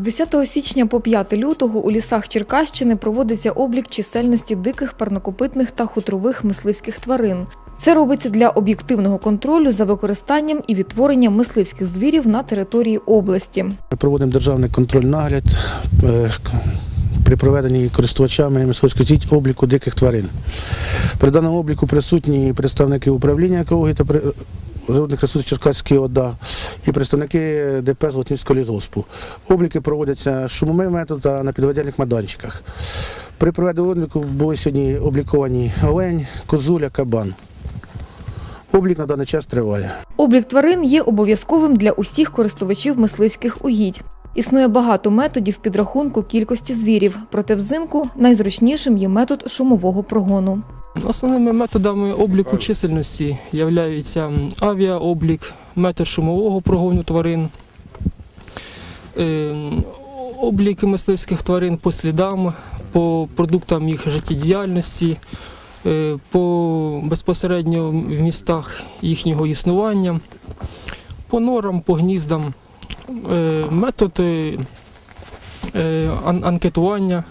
З 10 січня по 5 лютого у лісах Черкащини проводиться облік чисельності диких парнокопитних та хутрових мисливських тварин. Це робиться для об'єктивного контролю за використанням і відтворенням мисливських звірів на території області. Ми проводимо державний контроль-нагляд е, при проведенні користувачами мисливської сіть обліку диких тварин. При даному обліку присутні представники управління екології та природних ресурсів Черкаської ОДА і представники ДП Золотівського лісгоспу. Обліки проводяться шумовим методом та на підведельних майданчиках. При проведенні обліку були сьогодні обліковані олень, козуля, кабан. Облік на даний час триває. Облік тварин є обов'язковим для усіх користувачів мисливських угідь. Існує багато методів підрахунку кількості звірів, проте взимку найзручнішим є метод шумового прогону. Основними методами обліку чисельності являються авіаоблік, метод шумового прогону тварин, ем, облік мисливських тварин по слідам, по продуктам їх життєдіяльності, е, по безпосередньо в містах їхнього існування, по норам, по гніздам, е, методи е, анкетування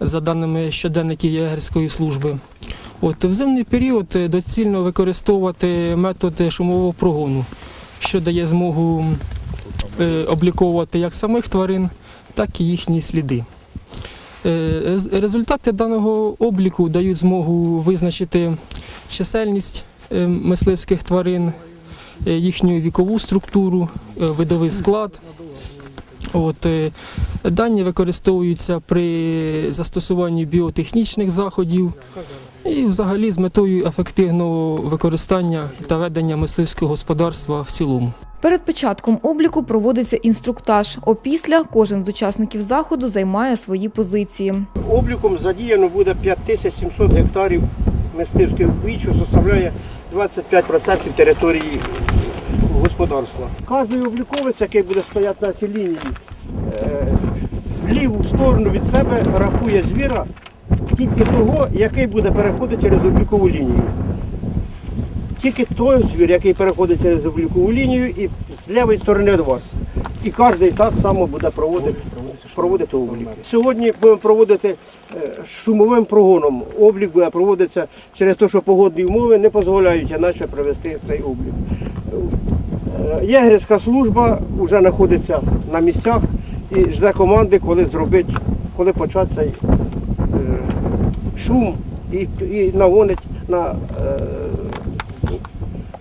за даними щоденників єгерської служби. От в зимний період е, доцільно використовувати методи шумового прогону, що дає змогу е, обліковувати як самих тварин, так і їхні сліди. Е, Результати даного обліку дають змогу визначити чисельність е, мисливських тварин, е, їхню вікову структуру, е, видовий склад. От, е, дані використовуються при застосуванні біотехнічних заходів, і взагалі з метою ефективного використання та ведення мисливського господарства в цілому. Перед початком обліку проводиться інструктаж. Опісля кожен з учасників заходу займає свої позиції. Обліком задіяно буде 5700 гектарів мисливських угідь, що составляє 25% території господарства. Кожний обліковець, який буде стояти на цій лінії, е, в ліву сторону від себе рахує звіра тільки того, який буде переходити через облікову лінію. Тільки той звір, який переходить через облікову лінію і з лівої сторони від вас. І кожен так само буде проводити, проводити облік. Сьогодні будемо проводити е, шумовим прогоном. Облік буде проводитися через те, що погодні умови не дозволяють іначе провести цей облік. Е, Єгерська служба вже знаходиться на місцях і жде команди, коли зробити, коли почати цей шум і, і нагонить на, е,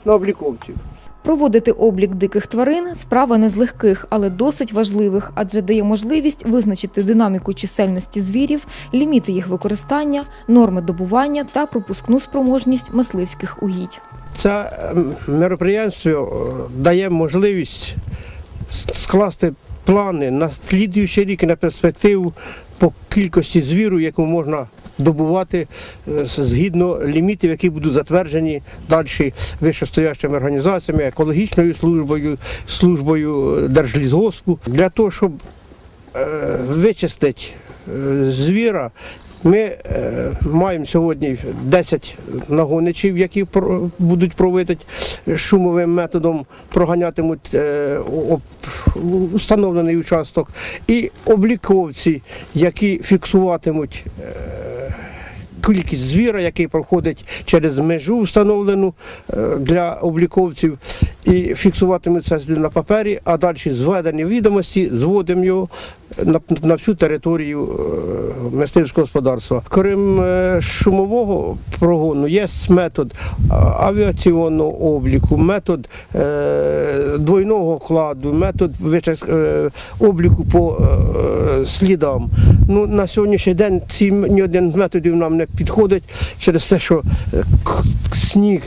на обліковців. Проводити облік диких тварин справа не з легких, але досить важливих, адже дає можливість визначити динаміку чисельності звірів, ліміти їх використання, норми добування та пропускну спроможність мисливських угідь. Це ем, мероприємство е, дає можливість скласти плани на слідуючий рік і на перспективу по кількості звіру, яку можна добувати е, згідно лімітів, які будуть затверджені далі вищестоящими організаціями, екологічною службою, службою е, Держлісгоспу. Для того, щоб е, вичистити звіра, ми маємо сьогодні 10 нагоничів, які будуть проводити шумовим методом, проганятимуть установлений участок, і обліковці, які фіксуватимуть. Кількість звіра, який проходить через межу встановлену е, для обліковців, і фіксуватиметься на папері, а далі зведені відомості, зводимо його на, всю територію е, мисливського господарства. Крім е, шумового прогону, є метод авіаційного обліку, метод двойного кладу, метод обліку по слідам. Ну, на сьогоднішній день ці ні один з методів нам не підходить через те, що е, сніг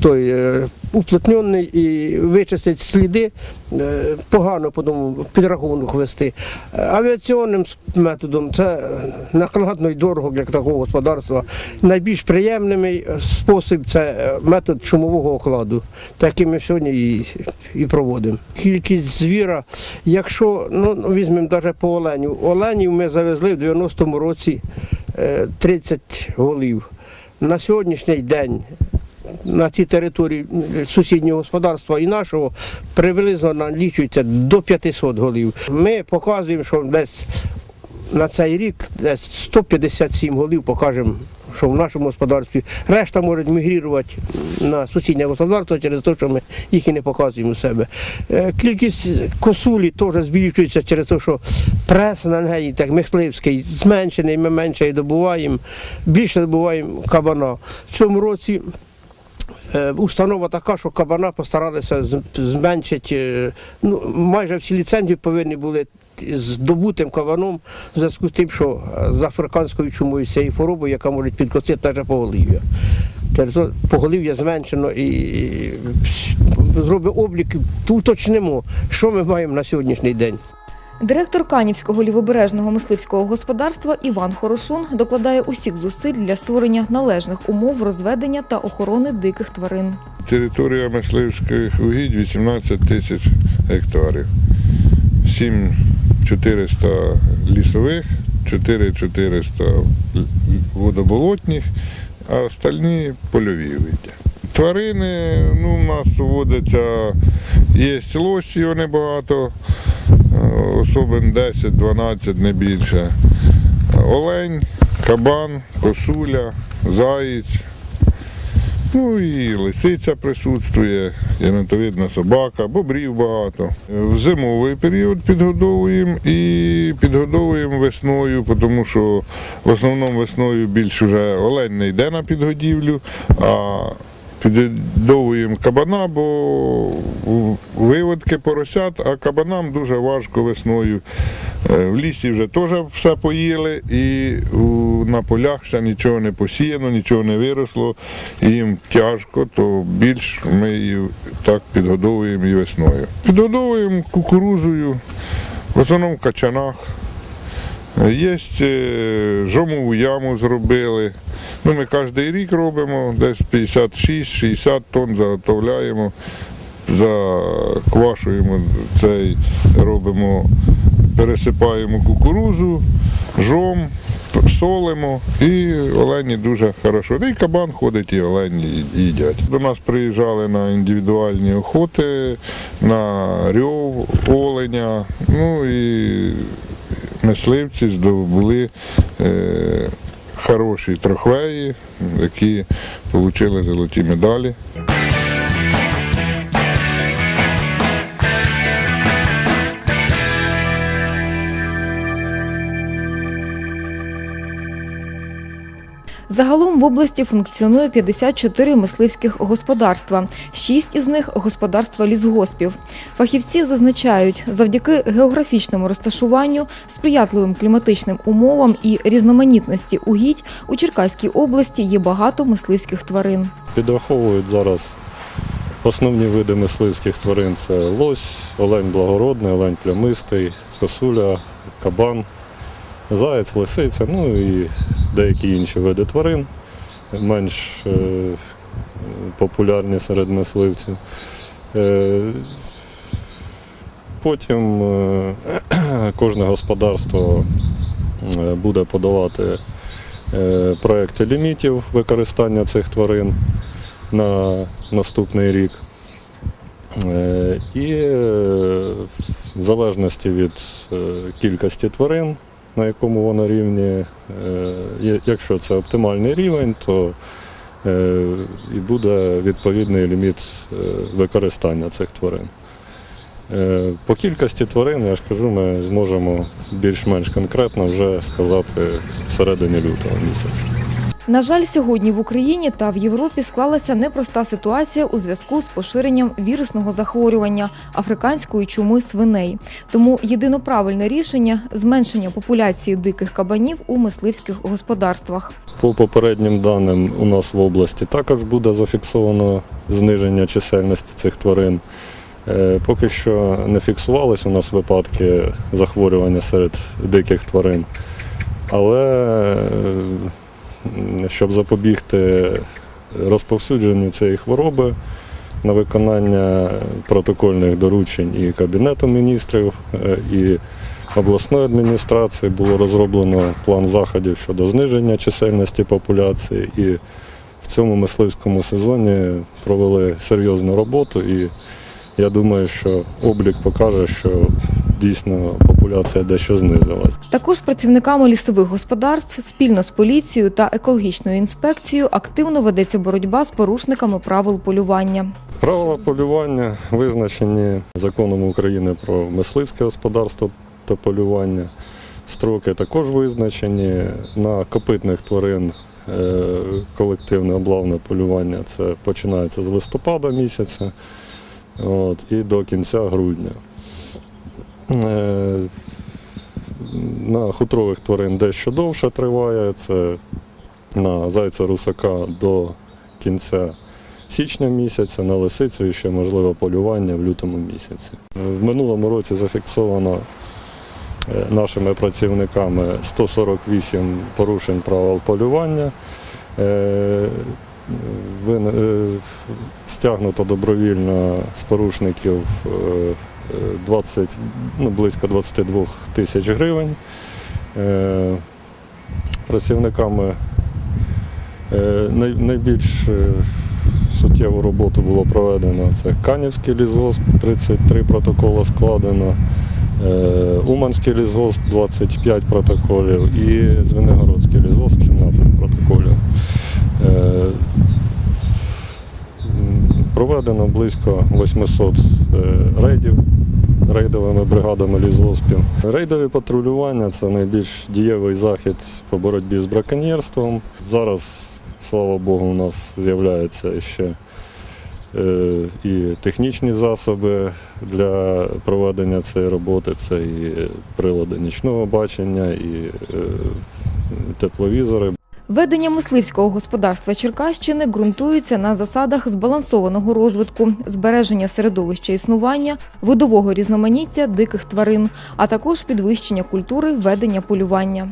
той, е, уплотнений і вичистить сліди, е, погано потім підрахунок вести. Авіаційним методом це накладно і дорого для такого господарства. Найбільш приємний спосіб це метод шумового окладу, такий ми сьогодні і, і проводимо. Кількість звіра, якщо ну, візьмемо навіть по оленю, оленів ми завезли в 90-му році 30 голів. На сьогоднішній день на цій території сусіднього господарства і нашого приблизно налічується до 500 голів. Ми показуємо, що десь на цей рік десь 157 голів покажемо, що в нашому господарстві. Решта можуть мігрувати на сусіднє господарство через те, що ми їх і не показуємо у себе. Е, Кількість косулі теж збільшується через те, що прес на неї, так мисливський, зменшений, ми менше добуваємо, більше добуваємо кабана. В цьому році Установа така, що кабана постаралися зменшити. е, Ну, майже всі ліцензії повинні були з добутим кабаном в зв'язку з тим, що е, з африканською чумою цією хворобою, яка може підкосити наше поголів'я. Поголів'я зменшено і зробимо облік, уточнимо, що ми маємо на сьогоднішній день. Директор Канівського лівобережного мисливського господарства Іван Хорошун докладає усіх зусиль для створення належних умов розведення та охорони диких тварин. Територія мисливських угідь 18 тисяч гектарів. 7 400 лісових, 4 400 водоболотних, а остальні польові види. Тварини, ну, у нас водяться, є лосі, вони багато, особин 10-12, не більше. Олень, кабан, косуля, заєць, Ну і лисиця присутствує, янотовидна собака, бобрів багато. В зимовий період підгодовуємо і підгодовуємо весною, тому що в основному весною більш вже олень не йде на підгодівлю, а підгодовуємо кабана, бо виводки поросят, а кабанам дуже важко весною. Е, В лісі вже теж все поїли, і на полях ще нічого не посіяно, нічого не виросло, і їм тяжко, то більш ми її так підгодовуємо і весною. Підгодовуємо кукурузою, в основному в качанах. Е, Є е, жомову яму зробили. Ну, ми кожен рік робимо, десь 56-60 тонн заготовляємо, заквашуємо цей, робимо, пересипаємо кукурузу, жом, солимо і олені дуже хорошо. Та й кабан ходить, і олені їдять. До нас приїжджали на індивідуальні охоти, на рьов, оленя, ну і мисливці здобули е, хороші трофеї, які отримали золоті медалі. Загалом в області функціонує 54 мисливських господарства, 6 із них господарства лісгоспів. Фахівці зазначають, завдяки географічному розташуванню, сприятливим кліматичним умовам і різноманітності угідь у Черкаській області є багато мисливських тварин. Підраховують зараз основні види мисливських тварин це лось, олень благородний, олень плямистий, косуля, кабан, заєць, лисиця, ну і деякі інші види тварин, менш е, популярні серед мисливців. Е, Потім е, кожне господарство буде подавати проекти лімітів використання цих тварин на наступний рік. І в залежності від кількості тварин, на якому вона рівні, е, якщо це оптимальний рівень, то е, і буде відповідний ліміт е, використання цих тварин. По кількості тварин, я ж кажу, ми зможемо більш-менш конкретно вже сказати всередині лютого місяця. На жаль, сьогодні в Україні та в Європі склалася непроста ситуація у зв'язку з поширенням вірусного захворювання африканської чуми свиней. Тому єдино правильне рішення зменшення популяції диких кабанів у мисливських господарствах. По попереднім даним у нас в області також буде зафіксовано зниження чисельності цих тварин. Е, Поки що не фіксувалися у нас випадки захворювання серед диких тварин. Але е, щоб запобігти розповсюдженню цієї хвороби на виконання протокольних доручень і Кабінету міністрів, е, і обласної адміністрації. Було розроблено план заходів щодо зниження чисельності популяції і в цьому мисливському сезоні провели серйозну роботу. І я думаю, що облік покаже, що дійсно популяція дещо знизилась. Також працівниками лісових господарств спільно з поліцією та екологічною інспекцією активно ведеться боротьба з порушниками правил полювання. Правила полювання визначені законом України про мисливське господарство та полювання. Строки також визначені. На копитних тварин е, колективне облавне полювання це починається з листопада місяця от, і до кінця грудня. Е, На хутрових тварин дещо довше триває, це на зайця русака до кінця січня місяця, на лисицю ще можливо полювання в лютому місяці. В минулому році зафіксовано е, нашими працівниками 148 порушень правил полювання. Е, Стягнуто добровільно з порушників 20, ну, близько 22 тисяч гривень. Е, Працівниками е, найбільш е, суттєву роботу було проведено. Це Канівський лісгосп, 33 протоколи складено, Уманський лісгосп 25 протоколів і Звенигородський лісгосп 17 протоколів. Проведено близько 800 е, рейдів рейдовими бригадами лісгоспів. Рейдові патрулювання це найбільш дієвий захід по боротьбі з браконьєрством. Зараз, слава Богу, у нас з'являються ще е, і технічні засоби для проведення цієї роботи. Це і прилади нічного бачення, і е, тепловізори. Ведення мисливського господарства Черкащини ґрунтується на засадах збалансованого розвитку, збереження середовища існування, видового різноманіття диких тварин, а також підвищення культури ведення полювання.